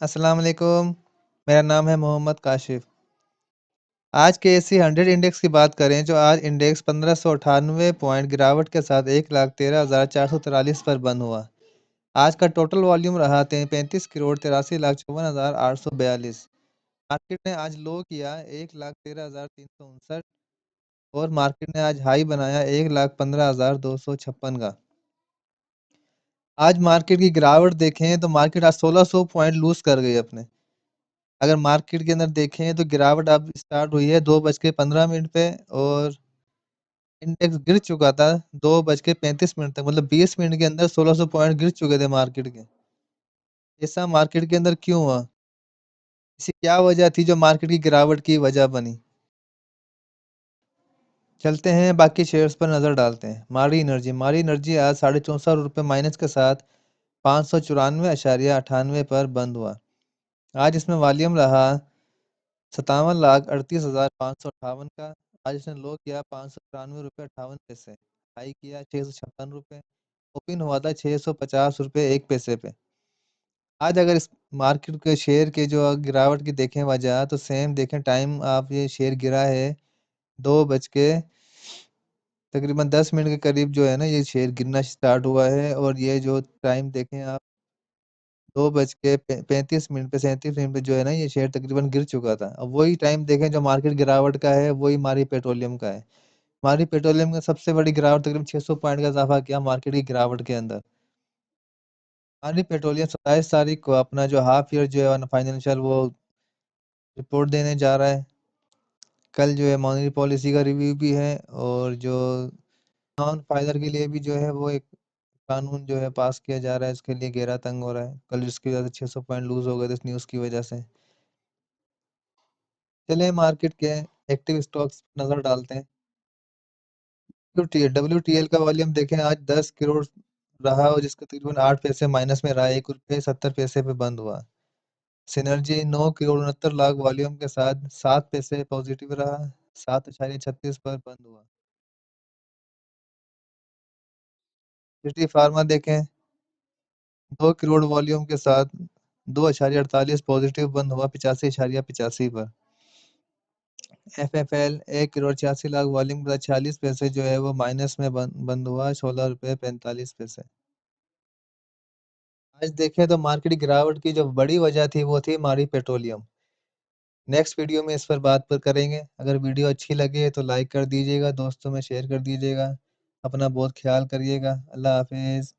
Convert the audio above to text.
अस्सलाम वालेकुम मेरा नाम है मोहम्मद काशिफ। आज के एसी हंड्रेड इंडेक्स की बात करें जो आज इंडेक्स पंद्रह सौ अठानवे पॉइंट गिरावट के साथ एक लाख तेरह हज़ार चार सौ तिरालीस पर बंद हुआ। आज का टोटल वॉल्यूम रहा पैंतीस करोड़ तिरासी लाख चौवन हज़ार आठ सौ बयालीस। मार्केट ने आज लो किया एक लाख तेरह हज़ार तीन सौ उनसठ और मार्केट ने आज हाई बनाया एक लाख पंद्रह हज़ार दो सौ छप्पन का। आज मार्केट की गिरावट देखें तो मार्केट आज 1600 पॉइंट लूज कर गई अपने। अगर मार्केट के अंदर देखें तो गिरावट अब स्टार्ट हुई है दो बज के पंद्रह मिनट पे और इंडेक्स गिर चुका था दो बज के पैंतीस मिनट तक मतलब बीस मिनट के अंदर सोलह 1600 पॉइंट गिर चुके थे मार्केट के। ऐसा मार्केट के अंदर क्यों हुआ? इसी क्या वजह थी जो मार्केट की गिरावट की वजह बनी? चलते हैं, बाकी शेयर्स पर नज़र डालते हैं। मारी एनर्जी मारी एनर्जी आज साढ़े चौंसठ रुपये माइनस के साथ पाँच सौ चौरानवे अशारिया अठानवे पर बंद हुआ। आज इसमें वॉल्यूम रहा सतावन लाख अड़तीस हज़ार पाँच सौ अट्ठावन का। आज इसने लो किया पाँच सौ चौरानवे रुपये अट्ठावन पैसे। हाई किया छः सौ छप्पन रुपये ओपन हुआ था छः सौ पचास रुपये एक पैसे पे। आज अगर इस मार्केट के शेयर के जो गिरावट की देखें वजह तो सेम देखें टाइम आप ये शेयर गिरा है दो बज के तकरीबन दस मिनट के करीब जो है ना ये शेयर गिरना स्टार्ट हुआ है और ये जो टाइम देखें आप, दो बज के पैंतीस मिनट पे, सैंतीस मिनट पे जो है ना ये शेयर तकरीबन गिर चुका था। अब वही टाइम देखें जो मार्केट गिरावट का है, वही मारी पेट्रोलियम का है। मारी पेट्रोलियम का सबसे बड़ी गिरावट तकरीबन 600 पॉइंट का इजाफा किया मार्केट की गिरावट के अंदर। मारी पेट्रोलियम सत्ताईस तारीख को अपना जो हाफ़ ईयर जो है फाइनेंशियल वो रिपोर्ट देने जा रहा है। कल जो है मॉनेटरी पॉलिसी का रिव्यू भी है और जो नॉन फाइलर के लिए भी जो है वो एक कानून जो है पास किया जा रहा है, इसके लिए घेरा तंग हो रहा है। कल जिसकी वजह से छः सौ पॉइंट लूज हो गए थे इस न्यूज़ की वजह से। चले मार्केट के एक्टिव स्टॉक्स नज़र डालते हैं। डब्ल्यू टी एल का वॉल्यूम देखें, आज दस करोड़ रहा और जिसका तकरीबन आठ पैसे माइनस में रहा, एक रुपये सत्तर पैसे पे बंद हुआ। सिनर्जी नौ करोड़ उनहत्तर लाख वॉल्यूम के साथ सात पैसे पॉजिटिव रहा, सात अशारिया छत्तीस पर बंद हुआ। सिटी फार्मा देखें, दो करोड़ वॉल्यूम के साथ दो अशारिया अड़तालीस पॉजिटिव बंद हुआ, पिचासी अशारिया पिचासी पर। एफ़ एफ़ एल एक करोड़ छियासी लाख वॉल्यूम के साथ छियालीस पैसे जो है वो माइनस में बंद बंद हुआ, सोलह रुपये पैंतालीस पैसे। आज देखें तो मार्केट गिरावट की जो बड़ी वजह थी, वो थी हमारी पेट्रोलियम। नेक्स्ट वीडियो में इस पर बात पर करेंगे। अगर वीडियो अच्छी लगे तो लाइक कर दीजिएगा, दोस्तों में शेयर कर दीजिएगा। अपना बहुत ख्याल करिएगा। अल्लाह हाफिज़।